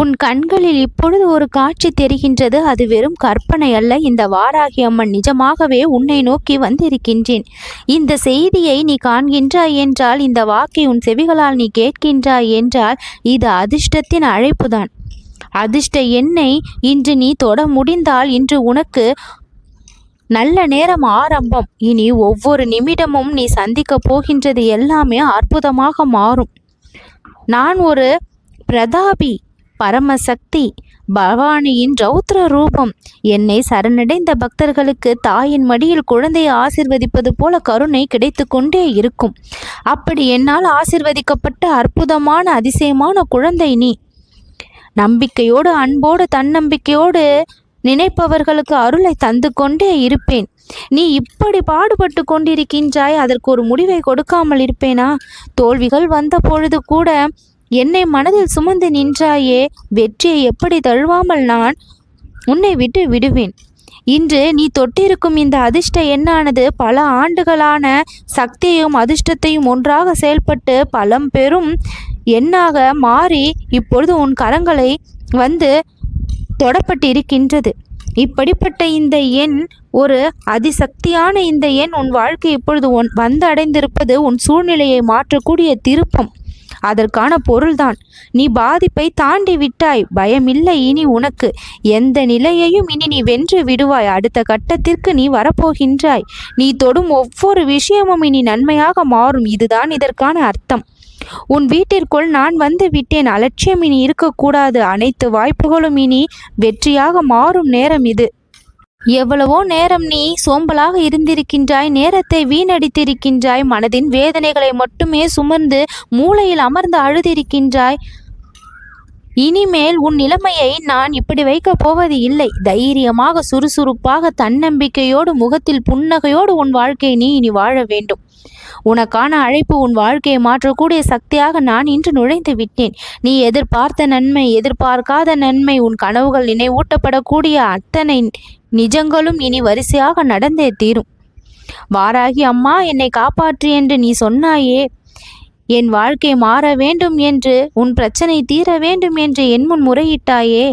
உன் கண்களில் இப்பொழுது ஒரு காட்சி தெரிகின்றது. அது வெறும் கற்பனை அல்ல. இந்த வாராகி அம்மன் நிஜமாகவே உன்னை நோக்கி வந்திருக்கின்றேன். இந்த செய்தியை நீ காண்கின்றாய் என்றால் இந்த வாக்கை உன் செவிகளால் நீ கேட்கின்றாய் என்றால் இது அதிர்ஷ்டத்தின் அழைப்புதான். அதிர்ஷ்ட எண்ணை இன்று நீ தொட முடிந்தால் இன்று உனக்கு நல்ல நேரம் ஆரம்பம். இனி ஒவ்வொரு நிமிடமும் நீ சந்திக்க போகின்றது எல்லாமே அற்புதமாக மாறும். நான் ஒரு பிரதாபி. பரமசக்தி பவானியின் ரௌத்ர ரூபம். என்னை சரணடைந்த பக்தர்களுக்கு தாயின் மடியில் குழந்தையை ஆசிர்வதிப்பது போல கருணை கிடைத்து கொண்டே இருக்கும். அப்படி என்னால் ஆசிர்வதிக்கப்பட்ட அற்புதமான அதிசயமான குழந்தை நீ. நம்பிக்கையோடு அன்போடு தன்னம்பிக்கையோடு நினைப்பவர்களுக்கு அருளை தந்து கொண்டே இருப்பேன். நீ இப்படி பாடுபட்டு கொண்டிருக்கின்றாய் அதற்கு ஒரு முடிவை கொடுக்காமல் இருப்பேனா? தோல்விகள் வந்த பொழுது கூட என்னை மனதில் சுமந்து நின்றாயே வெற்றியை எப்படி தழுவாமல் நான் உன்னை விட்டு விடுவேன்? இன்று நீ தொட்டிருக்கும் இந்த அதிர்ஷ்ட எண்ணானது பல ஆண்டுகளான சக்தியையும் அதிர்ஷ்டத்தையும் ஒன்றாக செயல்பட்டு பலம் பெறும் எண்ணாக மாறி இப்பொழுது உன் கரங்களை வந்து தொடப்பட்டிருக்கின்றது. இப்படிப்பட்ட இந்த எண் ஒரு அதிசக்தியான இந்த எண் உன் வாழ்க்கை இப்பொழுது உன் வந்து அடைந்திருப்பது உன் சூழ்நிலையை மாற்றக்கூடிய திருப்பம். அதற்கான பொருள்தான். நீ பாதிப்பை தாண்டி விட்டாய். பயமில்லை இனி உனக்கு. எந்த நிலையையும் இனி நீ வென்று விடுவாய். அடுத்த கட்டத்திற்கு நீ வரப்போகின்றாய். நீ தொடும் ஒவ்வொரு விஷயமும் இனி நன்மையாக மாறும். இதுதான் இதற்கான அர்த்தம். உன் வீட்டிற்குள் நான் வந்து விட்டேன். அலட்சியம் இனி இருக்கக்கூடாது. அனைத்து வாய்ப்புகளும் இனி வெற்றியாக மாறும் நேரம் இது. எவ்வளவோ நேரம் நீ சோம்பலாக இருந்திருக்கின்றாய் நேரத்தை வீணடித்திருக்கின்றாய் மனதின் வேதனைகளை மட்டுமே சுமந்து மூளையில் அமர்ந்து அழுதிருக்கின்றாய். இனிமேல் உன் நிலைமையை நான் இப்படி வைக்கப் போவது இல்லை. தைரியமாக சுறுசுறுப்பாக தன்னம்பிக்கையோடு முகத்தில் புன்னகையோடு உன் வாழ்க்கையை நீ இனி வாழ வேண்டும். உனக்கான அழைப்பு உன் வாழ்க்கையை மாற்றக்கூடிய சக்தியாக நான் இன்று நுழைந்து விட்டேன். நீ எதிர்பார்த்த நன்மை எதிர்பார்க்காத நன்மை உன் கனவுகள் நினைவூட்டப்படக்கூடிய அத்தனை நிஜங்களும் இனி வரிசையாக நடந்தே தீரும். வாராகி அம்மா என்னை காப்பாற்று என்று நீ சொன்னாயே. என் வாழ்க்கை மாற வேண்டும் என்று உன் பிரச்சனை தீர வேண்டும் என்று என் முன் முறையிட்டாயே.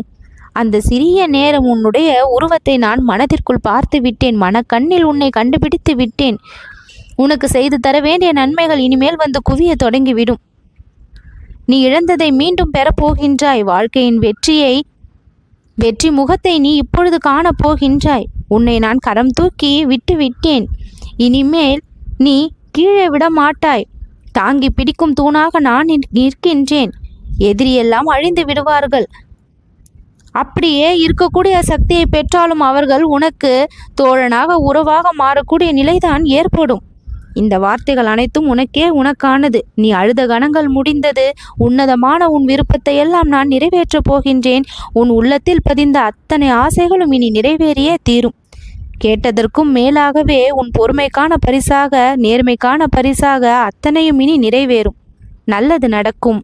அந்த சிறிய நேரம் உன்னுடைய உருவத்தை நான் மனதிற்குள் பார்த்து விட்டேன். மனக்கண்ணில் உன்னை கண்டுபிடித்து விட்டேன். உனக்கு செய்து தர வேண்டிய நன்மைகள் இனிமேல் வந்து குவிய தொடங்கிவிடும். நீ இழந்ததை மீண்டும் பெறப்போகின்றாய் வாழ்க்கையின் வெற்றியை வெற்றி முகத்தை நீ இப்பொழுது காணப் போகின்றாய் உன்னை நான் கரம் தூக்கி விட்டு விட்டேன் இனிமேல் நீ கீழே விட மாட்டாய். தாங்கி பிடிக்கும் தூணாக நான் நிற்கின்றேன். எதிரியெல்லாம் அழிந்து விடுவார்கள். அப்படியே இருக்கக்கூடிய சக்தியை பெற்றாலும் அவர்கள் உனக்கு தோழனாக உறவாக மாறக்கூடிய நிலைதான் ஏற்படும். இந்த வார்த்தைகள் அனைத்தும் உனக்கே உனக்கானது. நீ அழுத கணங்கள் முடிந்தது. உன்னதமான உன் விருப்பத்தை எல்லாம் நான் நிறைவேற்றப் போகின்றேன். உன் உள்ளத்தில் பதிந்த அத்தனை ஆசைகளும் இனி நிறைவேறியே தீரும். கேட்டதற்கும் மேலாகவே உன் பொறுமைக்கான பரிசாக நேர்மைக்கான பரிசாக அத்தனையும் இனி நிறைவேறும். நல்லது நடக்கும்.